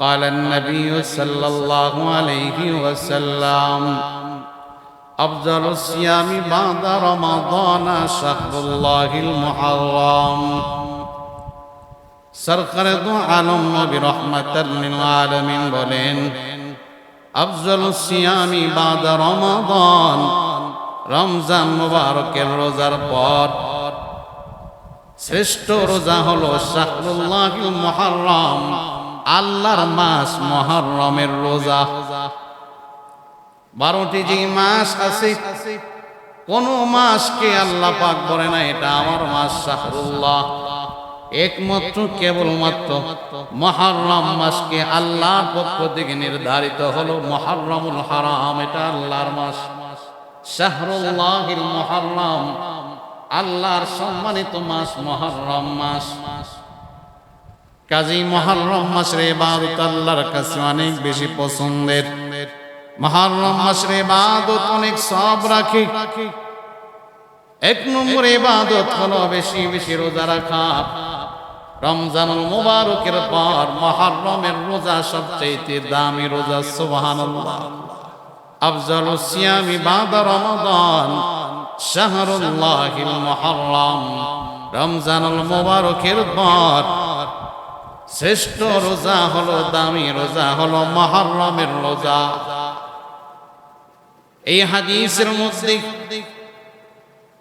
قال النبي صلى الله عليه وسلم أفضل الصيام بعد رمضان شهر الله المحرم সরকার দু আলম নবী রহমাতাল লিল আলামিন বলেন আফজল সিয়ামি বাদ রমাদান রমজান মুবারকের রোজার পর শ্রেষ্ঠ রোজা হলো শাহরুল্লাহ মহরম আল্লাহর মাস মহরমের রোজা। বারোটি যে মাস আছে, কোন মাসকে আল্লাহ পাক বলে না, এটা আমার মাস শাহরুল্লাহ। একমাত্র কেবলমাত্র মহরম মাসকে আল্লাহর পক্ষ থেকে নির্ধারিত হলো মহরমুল হারাম, এটা আল্লাহর মাস। শাহরুল্লাহিল মহরম, আল্লাহর সম্মানিত মাস মহরম মাস। কাজী মহরম মাসের ইবাদত আল্লাহর কাছে অনেক বেশি পছন্দের। মহরম মাসের ইবাদত অনেক সব রাখি। এক নম্বর ইবাদত হলো বেশি বেশি রোজা রাখা। রমজানুল মুবারকের পর মহরমের রোজা সবচেয়ে দামি রোজা, সুবহানাল্লাহ। আফজাল সিয়ামি বাদা রমাদান শাহরুল্লাহিল মুহররম রমজানুল মুবারকের পর শ্রেষ্ঠ রোজা হলো দামি রোজা, হলো মহরমের রোজা। এই হাদিসের মধ্যে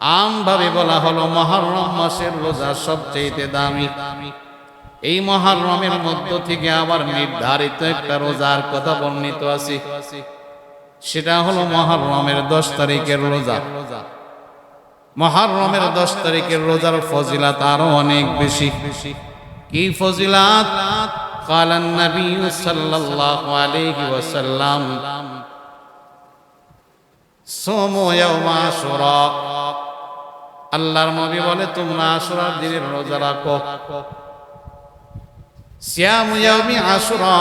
আমভাবে বলা হলো মহরম মাসের রোজা সবচেয়ে দামি। এই মহরমের মধ্য থেকে আবার নির্ধারিত একটা রোজার কথা বর্ণিত আছে। সেটা হলো মহরমের দশ তারিখের রোজা। মহরমের দশ তারিখের রোজার ফজিলাত আরও অনেক বেশি। কি ফজিলাত قال النبي صلى الله عليه وسلم সোমো ইয়াউমা আশুরা আল্লাহর নবী বলে তোমরা আশুরার দিনের রোজা রাখো সিয়ামু ইয়াউমি আশুরা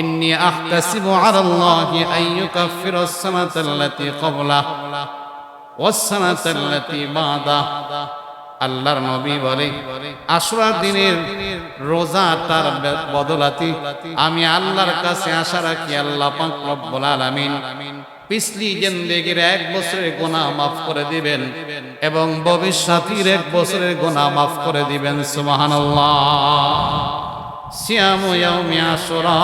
ইন্নী আহতাসিবু আলা আল্লাহি আন ইউকাফিরা আস-সানাতা আল্লাতী ক্বাবলা ওয়াস-সানাতা আল্লাতী বাদা আল্লাহর নবী বলে আশুরার দিনের রোজা তার বদলাতি, আমি আল্লাহর কাছে আশা রাখি আল্লাহ পাক রব্বুল আলামিন পিছলি জিন্দেগির এক বছরের গোনা মাফ করে দিবেন এবং ভবিষ্যতের এক বছরের গোনা মাফ করে দিবেন, সুবহানাল্লাহ। সিয়ামু ইয়াউমি আশুরা,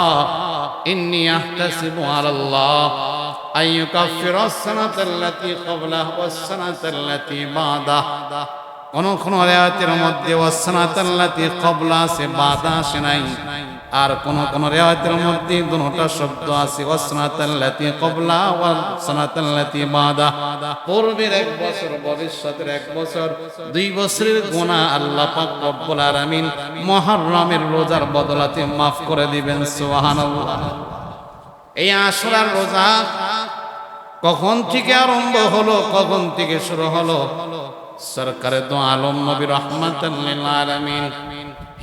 ইন্নী আহতাসিবু আলাল্লাহ, আন ইউকাফিরা আস-সানাতা আল্লাতী ক্বাবলাহু ওয়াস-সানাতা আল্লাতী বাদাহু। কোন কোন রেওয়াতের মধ্যে ওয়াসনাতাল্লাতি ক্বাবলা আছে বাদা আসে নাই। আর কোন কোন রেওয়াতের মধ্যে দুটোটা শব্দ আছে, ওয়াসনাতাল্লাতি ক্বাবলা ওয়াসনাতাল্লাতি বাদা পূর্বের এক বছর, ভবিষ্যতের এক বছর, দুই বছরের গুনাহ আল্লাহ পাক রব্বুল আলামিন মুহররমের রোজার বদলাতে মাফ করে দিবেন, সুবহানাল্লাহ। এই আশুরার রোজা কখন থেকে আরম্ভ হলো, কখন থেকে শুরু হলো? সরকারে তো আলম নবী রহমাতুল্লিল আলামিন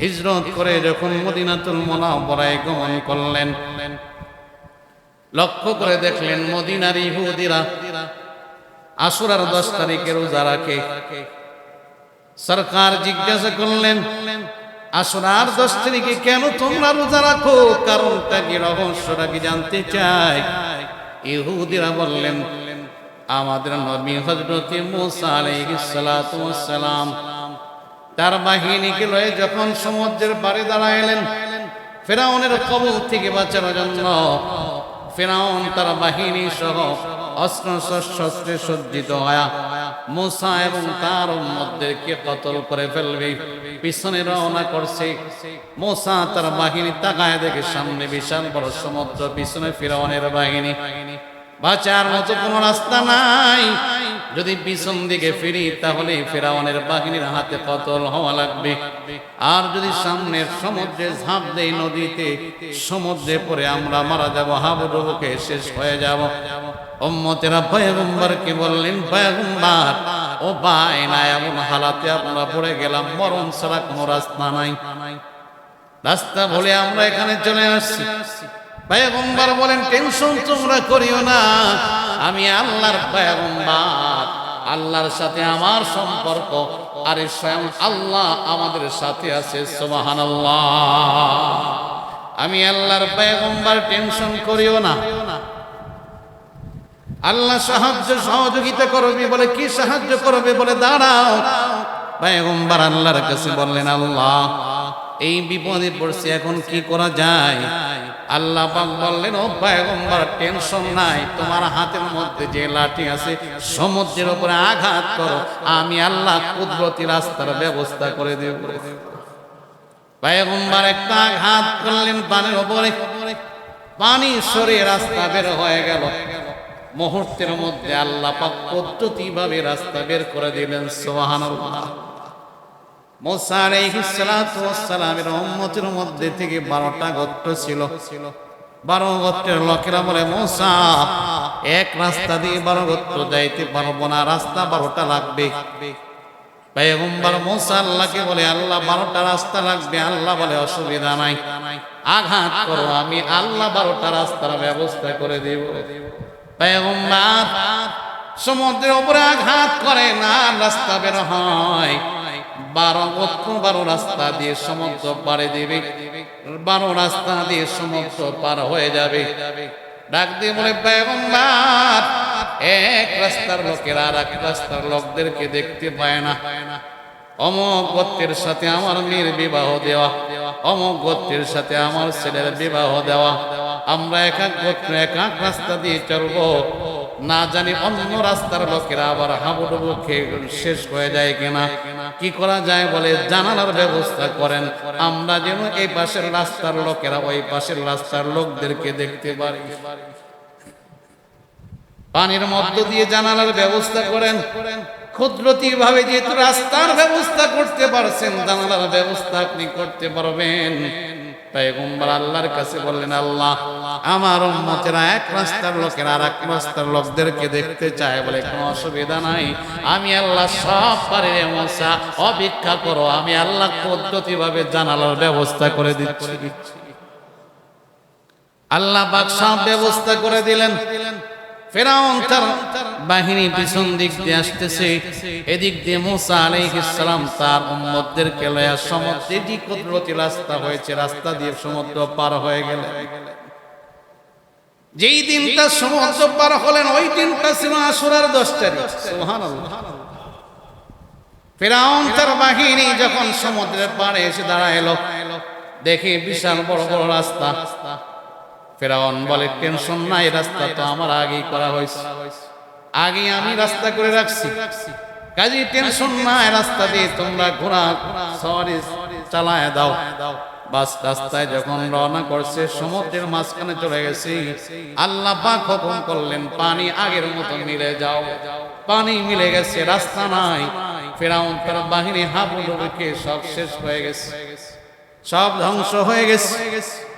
হিজরত করে যখন মদিনাতুল মুনাওয়ারায় গমন করলেন, লক্ষ্য করে দেখলেন মদিনার ইহুদিরা আশুরার দশ তারিখে রোজা রাখে। সরকার জিজ্ঞাসা করলেন আশুরার দশ তারিখে কেন তোমরা রোজা রাখো? কারণটা কি, রহস্যটা কি জানতে চাই? ইহুদিরা বললেন আমাদের নবী হজরত মুসা ওয়াসসালাম তার বাহিনীকে লয়ে যখন সমুদ্রের পাড়ে দাঁড়াইলেন, ফেরাউনের কবল থেকে বাঁচানোর জন্য। ফেরাউন তার বাহিনী সহ অস্ত্র শস্ত্রে সজ্জিত হয়া মুসা এবং তার মধ্যেকে কতল করে ফেলবে, পিছনে রওনা করছে। মোসা তার বাহিনী তাকায় দেখে সামনে বিশাল বড় সমুদ্র, পিছনে ফেরাউনের বাহিনী। বাঁচার মতো কোনো রাস্তা নাই। যদি পিছন দিকে ফিরি, তাহলে ফেরাউনের বাহিনীর হাতে কতল হওয়া লাগবে? আর যদি সামনের সমুদ্রে ঝাঁপ দেই নদীতে, সমুদ্রে পরে আমরা মারা যাব, হাবুডুবুকে শেষ হয়ে যাব। উম্মতেরা পয়গম্বরকে বললেন, পয়গম্বর, ও ভাই, না, এমন হালাতে আমরা পড়ে গেলাম, মরণ ছাড়া কোনো রাস্তা নাই। রাস্তা বলে আমরা এখানে চলে আসছি। পয়গম্বর বলেন, টেনশন তোমরা করিও না। আমি আল্লাহর পয়গম্বর আল্লাহর সাথে আমার সম্পর্ক। আরে স্বয়ং আল্লাহ আমাদের সাথে আছে, সুবহানাল্লাহ। আমি আল্লাহর পয়গম্বর টেনশন করিও না। আল্লাহ সাহায্য সহযোগিতা করবে বলে, কি সাহায্য করবে বলে, দাঁড়াও। পয়গম্বর আল্লাহর কাছে বললেন, আল্লাহ এই বিপদে পড়ছে, এখন কি করা যায়? আল্লাহ পাক বললেন, ও পয়গম্বর, টেনশন নাই, তোমার হাতের মধ্যে যে লাঠি আছে, সমুদ্রের উপরে আঘাত করো, আমি আল্লাহ কুদরতি রাস্তার ব্যবস্থা করে দেব। পয়গম্বর একটা আঘাত করলেন পানির উপরে। পানি সরে রাস্তা বের হয়ে গেল। মুহূর্তের মধ্যে আল্লাহ পাক পদ্ধতি ভাবে রাস্তা বের করে দিলেন, সুবহানাল্লাহ। মুসা আলাইহিস সালাতু উম্মতের মধ্যে থেকে 12টা গোত্র ছিল। বারো গোত্রের লোকেরা বলে, মুসা, এক রাস্তা দিয়ে বারো গোত্র যাইতে পারব না, রাস্তা বারোটা লাগবে। পেগম্বর মুসা আল্লাহকে বলে, আল্লাহ, বারোটা রাস্তা লাগবে। আল্লাহ বলে, অসুবিধা নাই, আঘাত করো, আমি আল্লাহ বারোটা রাস্তার ব্যবস্থা করে দেব। পেগম্বর সমুদ্রের উপরে আঘাত করে, না রাস্তা বের হয়। বারো গোত্র বারো রাস্তা দিয়ে সমুদ্র পাড়ে দেবে। বারো রাস্তা দিয়ে সমুদ্র পার হয়ে যাবে। ডাক দিয়ে বলে, পেগম্বর, এক রাস্তার লোকেরা আর এক রাস্তার লোকদেরকে দেখতে পায় না। অমক গোত্রের সাথে আমার মেয়ের বিবাহ দেওয়া, অমক গোত্রের সাথে আমার ছেলের বিবাহ দেওয়া। আমরা এক এক গোত্র, এক এক রাস্তা দিয়ে চলবো। না জানি অন্য রাস্তার লোকেরা আবার হাবুডুবু খেয়ে শেষ হয়ে যায় কিনা। কি করা যায় বলে জানালার ব্যবস্থা করেন। আমরা যেন এই পাশের রাস্তার লোকেরা ওই পাশের রাস্তার লোকদেরকে দেখতে পারি। পানির মধ্য দিয়ে জানালার ব্যবস্থা করেন। ক্ষুদ্রতি ভাবে যেহেতু রাস্তার ব্যবস্থা করতে পারছেন, জানালার ব্যবস্থা আপনি করতে পারবেন। পেগম্বর আল্লাহর কাছে বললেন, আল্লাহ, আমার উম্মতেরা এক রাস্তার লোকের আর এক রাস্তার লোকদেরকে দেখতে চায় বলে কোনো অসুবিধা নাই। আমি আল্লাহ সব পারি রে মশা অপেক্ষা করো, আমি আল্লাহ পদ্ধতি ভাবে জানালার ব্যবস্থা করে দিচ্ছি। আল্লাহ পাক সব ব্যবস্থা করে দিলেন। ফেরাউন তার বাহিনী পিছন দিক দিয়ে আসতেছে। এদিক দিয়ে মুসা আলাইহিস সালাম তার উম্মতদেরকে লয়া সমুদ্রে যে কুদরতি রাস্তা হয়েছে। রাস্তা দিয়ে সমুদ্র পার হয়ে গেলেন যেই দিনটা সমুদ্র পার হলেন ওই দিনটা ছিল আশুরার দশ তারিখ সুবহানাল্লাহ। ফেরাউন তার বাহিনী যখন সমুদ্রের পাড়ে এসে দাঁড়াইলো দেখে বিশাল বড় বড় রাস্তা। ফেরাউন বলে, টেনশন নাই, রাস্তা তো আমার আগেই করা হয়েছে। আগে আমি রাস্তা করে রাখছি। কাজী টেনশন নাই, রাস্তা দিয়ে তোমরা ঘোরা সরি চালায় দাও। বাস রাস্তায় যখন রওনা করছে, সমুদ্রের মাঝখানে চলে গেছি। আল্লাহ পাক হুকুম করলেন, পানি আগের মতো মিলে যাও। পানি মিলে গেছে, রাস্তা নাই। ফেরাউন তার বাহিনী হাবুডুবুকে সব শেষ হয়ে গেছে। সব ধ্বংস হয়ে গেছে।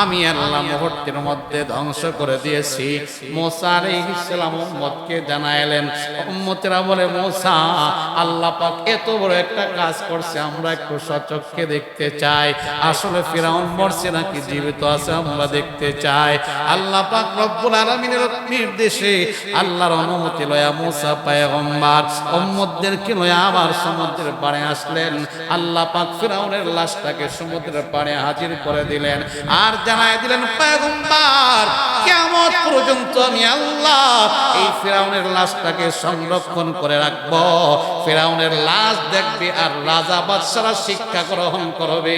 আমি আল্লাহ মুহূর্তের মধ্যে ধ্বংস করে দিয়েছি। মোসা আলাইহিস সালাম উম্মতকে জানাইলেন, উম্মতেরা বলে মোসা, আল্লাহ পাক এত বড় একটা কাজ করছে, আমরা একটু সচক্ষে দেখতে চাই। আসলে ফেরাউন মরছে নাকি জীবিত আছে আমরা দেখতে চাই। আল্লাহ পাক রব্বুল আলামিনের নির্দেশে আল্লাহর অনুমতি লয়া মুসা পয়গম্বর উম্মতদেরকে লয়া আবার সমুদ্রের পাড়ে আসলেন। আল্লাহ পাক ফিরাউনের লাশটাকে সমুদ্রের পাড়ে হাজির করে দিলেন। আর জানায় দিলেন, পয়গম্বর, কিয়ামত পর্যন্ত আমি আল্লাহ এই ফিরাউনের লাশটাকে সংরক্ষণ করে রাখব। ফিরাউনের লাশ দেখবে আর রাজা বাদশারা শিক্ষা গ্রহণ করবে,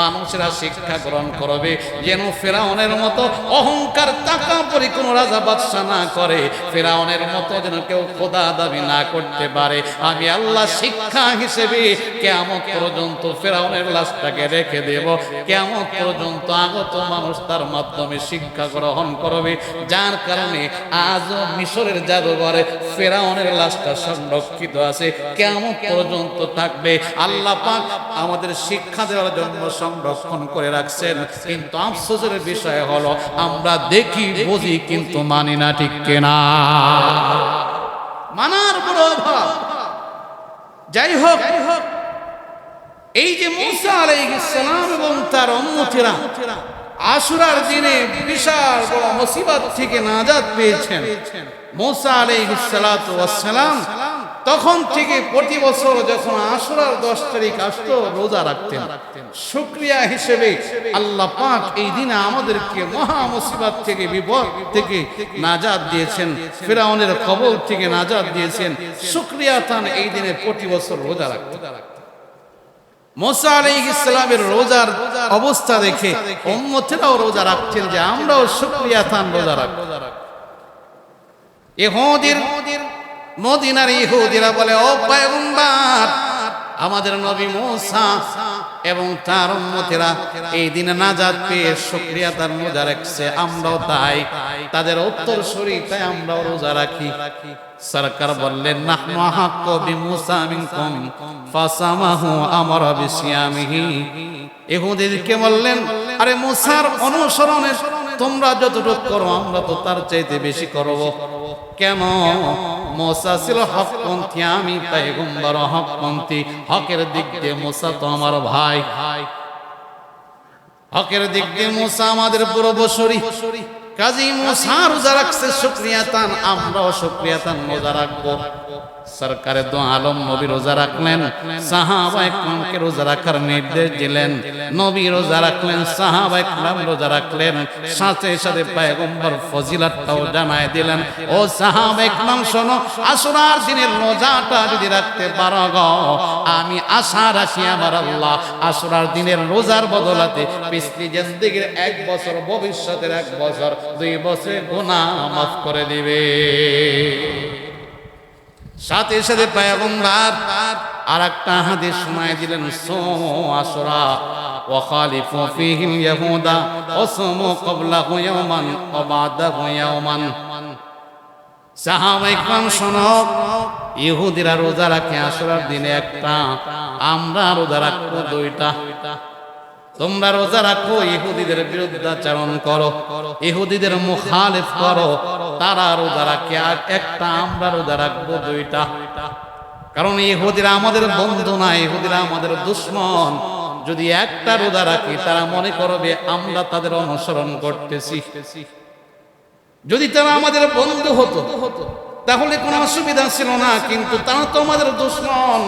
মানুষেরা শিক্ষা গ্রহণ করবে। যেন ফেরাউনের মতো অহংকার টাকা পরি কোনো রাজা বাদশা না করে, ফেরাউনের মতো যেন কেউ খোদা দাবি না করতে পারে। আমি আল্লাহ শিক্ষা হিসেবে কেমন পর্যন্ত ফেরাউনের লাশটাকে রেখে দেব। কেমন পর্যন্ত আগত মানুষ তার মাধ্যমে শিক্ষা গ্রহণ করবে। যার কারণে আজও মিশরের জাদুঘরে ফেরাউনের লাশটা সংরক্ষিত আছে। কেমন পর্যন্ত থাকবে? আল্লাহ পাক আমাদের শিক্ষা দেওয়ার জন্য সংরক্ষণ করে রাখছেন। কিন্তু আফসোসের বিষয় হলো, আমরা দেখি, বুঝি, কিন্তু মানি না, ঠিক কেনা? মানার বড় অভাব। যাই হোক, এই যে মুসা আলাইহিস সালাম এবং তার উম্মতিরা আশুরার দিনে বিশাল বড় মুসিবত থেকে নাজাত পেয়েছেন। মোসা আলাইহিস সালাতু ওয়াসসালাম তখন থেকে প্রতি বছর যখন আশুরার দশ তারিখ আসতো, রোজা রাখতেন। শুক্রিয়া হিসেবে আল্লাহ পাক এই দিনে আমাদেরকে মহা মুসিবত থেকে, বিপদ থেকে নাজাত দিয়েছেন। ফেরাউনের কবল থেকে নাজাত দিয়েছেন। শুক্রিয়া তান এই দিনে প্রতি বছর রোজা রাখতেন। মোসা আলাইহিস ইসলামের রোজার অবস্থা দেখে উম্মতেরাও রোজা রাখছেন যে আমরাও শুক্রিয়া থান রোজা রাখব। ইহুদির মদিনার ইহুদিরা বলে, ও পয়গম্বর আমাদের নবী মুসা এবং তার উম্মতেরা এই দিনে নাজাত পেয়ে শুকরিয়া তার রোজা রাখছে, আমরাও তাই। তাদের উত্তর সরি তাই আমরাও রোজা রাখি। সরকার বললেন, নাহনু হাক্কু বিমুসা মিনকুম, ফাসামাহু আমারা বিসিয়ামিহি। ইহুদিদেরকে বললেন, আরে মুসার অনুসরণে তোমরা যতটুকু করো, আমরা তো তার চাইতে বেশি করব। কেন মোসা ছিল হকপন্থী, আমি হক হকপন্থী। হকের দিক দিয়ে মোসা তো আমার ভাই। হকের দিক দিয়ে মোসা আমাদের পূর্বশরী কাজী মোসা রোজা রাখছে শুক্রিয়া তান আমরাও শুক্রিয়া তান রোজা রাখব। সরকারের দো আলম নবী রোজা রাখলেন, সাহাবা ইকরামকে রোজা রাখার নির্দেশ দিলেন, নবী রোজা রাখলেন, সাহাবা ইকরাম রোজা রাখলেন, সাথে সাথে পয়গম্বর ফজিলতটাও জানায় দিলেন, ও সাহাবা ইকরাম শোনো, আসরার দিনের রোজাটা যদি রাখতে পারো গো, আমি আশা রাখি আমার আল্লাহ, আসরার দিনের রোজার বদলাতে পিছলি জিন্দেগির এক বছর, ভবিষ্যতের এক বছর দুই বছর গুনাহ মাফ করে দিবে সাথে সাথে পায়গম্বর আর একটা হাদিস শোনায় দিলেন সোমো আসরা وخالفوا فيه اليهود وصوموا قبله يوما وبعده يوما সাহাবা ইকরাম শোনো ইহুদিরা রোজা রাখে আসরার দিনে একটা আমরা রোজা রাখবো দুইটা তোমরা রোজা রাখো, ইহুদিদের বিরুদ্ধাচরণ করো, ইহুদিদের মুখালিফ করো, তারা রোজা রাখে আর একটা আমরা রোজা রাখব দুইটা। কারণ ইহুদিরা আমাদের বন্ধু না, ইহুদিরা আমাদের দুশ্মন। যদি একটা রোজা রাখি, তারা মনে করবে আমরা তাদের অনুসরণ করতেছি। যদি তারা আমাদের বন্ধু হতো, তাহলে কোনো অসুবিধা ছিল না, কিন্তু তারা তো আমাদের দুশ্মন।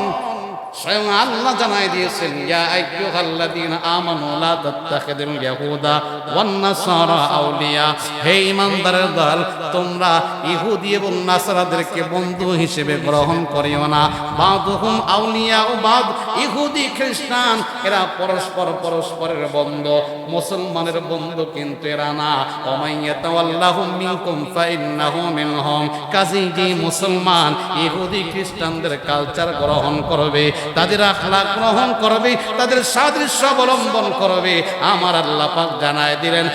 স্বয়ং আল্লাহ জানাই দিয়েছেন, ইয়া আইয়ুহাল্লাযীনা আমানু লা তাত্তাখিদুল ইয়াহুদা ওয়ান নাসারা আউলিয়া। হে ঈমানদারের দল, তোমরা ইহুদি এবং নাসারাদেরকে বন্ধু হিসেবে গ্রহণ করিও না। বাদুহুম আউলিয়া ও বাদ ইহুদি খ্রিস্টান, এরা পরস্পর পরস্পরের বন্ধু, মুসলমানের বন্ধু কিন্তু এরা না। ওমাইয়াতাওয়াল্লাহুম মিনকুম ফাইন্নাহু মিনহুম। কাজী যে মুসলমান ইহুদি খ্রিস্টানদের কালচার গ্রহণ করবে তাদের আখলাক গ্রহণ করবে, তাদের সাদৃশ্য অবলম্বন করবে। আমার আল্লাহ পাক জানায় দিলেন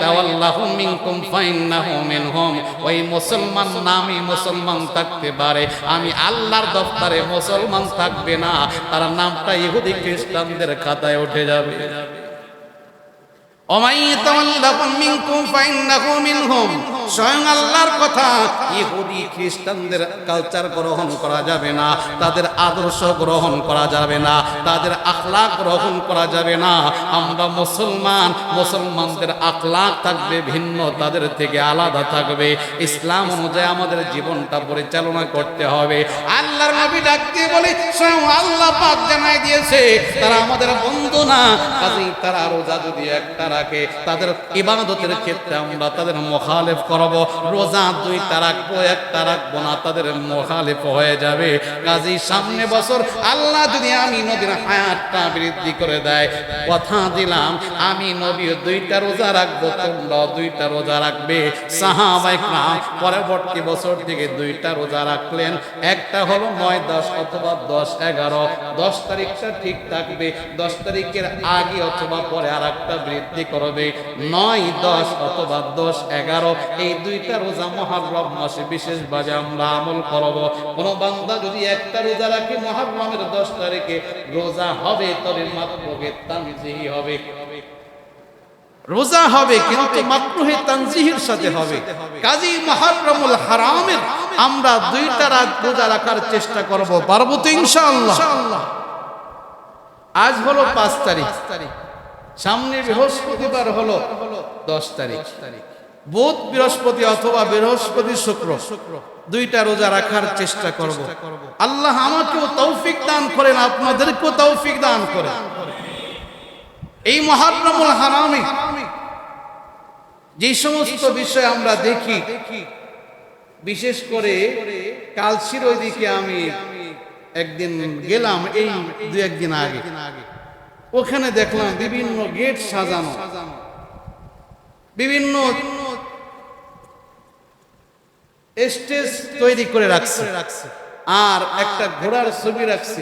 তাওয়াল্লাহু মিনকুম ফাইন্নাহু মিনহুম। ওই মুসলমান নামই মুসলমান থাকতে পারে। আমি আল্লাহর দফতরে মুসলমান থাকবে না, তার নামটা ইহুদি খ্রিস্টানদের খাতায় উঠে যাবে। স্বয়ং আল্লাহর কথা। ইহুদি খ্রিস্টানদের কালচার গ্রহণ করা যাবে না, তাদের আদর্শ গ্রহণ করা যাবে না, তাদের আখলাক গ্রহণ করা যাবে না। আমরা মুসলমান, মুসলমানদের আখলাক থাকবে ভিন্ন, তাদের থেকে আলাদা থাকবে। ইসলাম অনুযায়ী আমাদের জীবনটা পরিচালনা করতে হবে। আল্লাহর নবী ডাক বলে, স্বয়ং আল্লাহ পাক জানাই দিয়েছে, তারা আমাদের বন্ধু না। কাজেই তারা রোজা যদি একটা রাখে, তাদের ইবাদতের ক্ষেত্রে আমরা তাদের মোখালেফ করব। রোজা দুইটা রাখব একটা রাখব না তাদের মোখালেফ হয়ে যাবে। কাজেই সামনে বছর আল্লাহ যদি আমি নবীর হায়াতটা বৃদ্ধি করে দেয়, কথা দিলাম, আমি নবী দুইটা রোজা রাখব, তোমরা দুইটা রোজা রাখবে। সাহাবাইকরাম পরবর্তী বছর থেকে দুইটা রোজা রাখলেন। একটা হলো নয়, দশ অথবা দশ এগারো। দশ তারিখটা ঠিক থাকবে, দশ তারিখের আগে অথবা পরে আর একটা বৃদ্ধি করবে। নয়, দশ অথবা দশ এগারো, এই দুইটা রোজা মহারম মাসে বিশেষভাবে আমরা আমল করব। কোন বান্দা যদি একটা রোজা রাখে মহারমের দশ তারিখে, রোজা হবে তবে মাত্র তানজিহি হবে। রোজা হবে কিন্তু মাকরুহে তানজিহির সাথে হবে। কাজী মহারমুল হারামের আমরা দুইটা রাত রোজা রাখার চেষ্টা করব। পারব তো ইনশাআল্লাহ। আজ হলো পাঁচ তারিখ। সামনে বৃহস্পতিবার হলো দশ তারিখ তারিখ। বুধ, বৃহস্পতি অথবা বৃহস্পতি শুক্র। শুক্র দুইটা রোজা রাখার চেষ্টা করব। আল্লাহ আমাকেও তৌফিক দান করেন, আপনাদেরকেও তৌফিক দান করেন। এই মহারমুল হারামে যে সমস্ত বিষয় আমরা দেখি, বিশেষ করে কালচির ওইদিকে আমি একদিন গেলাম, এই দু একদিন আগে। ওখানে দেখলাম বিভিন্ন গেট সাজানো। বিভিন্ন স্টেজ তৈরি করে রাখছে। আর একটা ঘোড়ার ছবি রাখছে।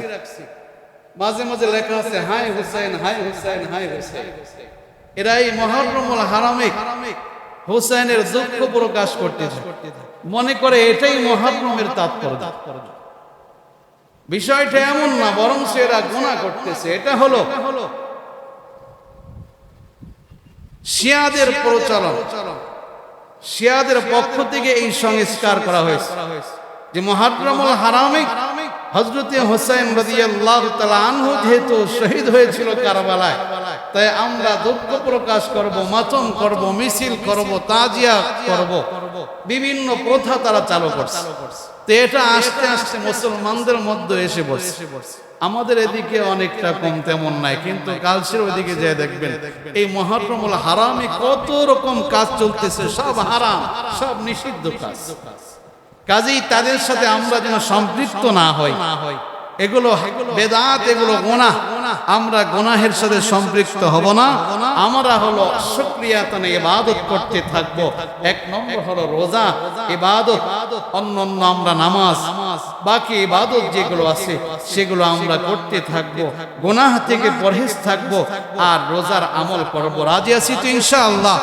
মাঝে মাঝে লেখা আছে, হাই হুসাইন হাই হুসাইন হাই হুসাইন। এরা এই মহরমুল হারামে হুসাইনের দুঃখ প্রকাশ করতে মনে করে এটাই মহরমের তাৎপর্য। বিষয়টা এমন না, বরং সে এরা গুণা করতেছে। এটা হলো শিয়াদের প্রচলন। শিয়াদের পক্ষ থেকে এই সংস্কার করা হয়েছে। যে মহাদ্রমল হারামে হজরতে হোসেন রাজিয়াল্লাহ আনহু যেহেতু শহীদ হয়েছিল কারবালায়, তাই আমরা দুঃখ প্রকাশ করব, মাতম করব, মিছিল করব, তাজিয়া করব, বিভিন্ন প্রথা তারা চালু করছে। তো এটা আস্তে আস্তে মুসলমানদের মধ্যে এসে বসে আমাদের এদিকে অনেকটা কম, তেমন নাই, কিন্তু কালসের ওইদিকে যে দেখবেন, এই মহারমুল হারামে কত রকম কাজ চলতেছে, সব হারাম, সব নিষিদ্ধ কাজ। কাজেই তাদের সাথে আমরা যেন সম্পৃক্ত না হই। এগুলো বেদাত, এগুলো গোনা আমরা গোনাহের সাথে সম্পৃক্ত হব না। আমরা হলো শুক্রিয়াতনে ইবাদত করতে থাকব। এক নম্বর হলো রোজা, ইবাদত। অন্য অন্য আমরা নামাজ। বাকি ইবাদত যেগুলো আছে, সেগুলো আমরা করতে থাকব। গোনাহ থেকে পরহেজ থাকব আর রোজার আমল করব। রাজি আছি তো ইনশাআল্লাহ?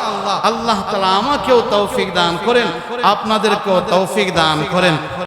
আল্লাহ তাআলা আমাকেও তৌফিক দান করেন, আপনাদেরকেও তৌফিক দান করেন।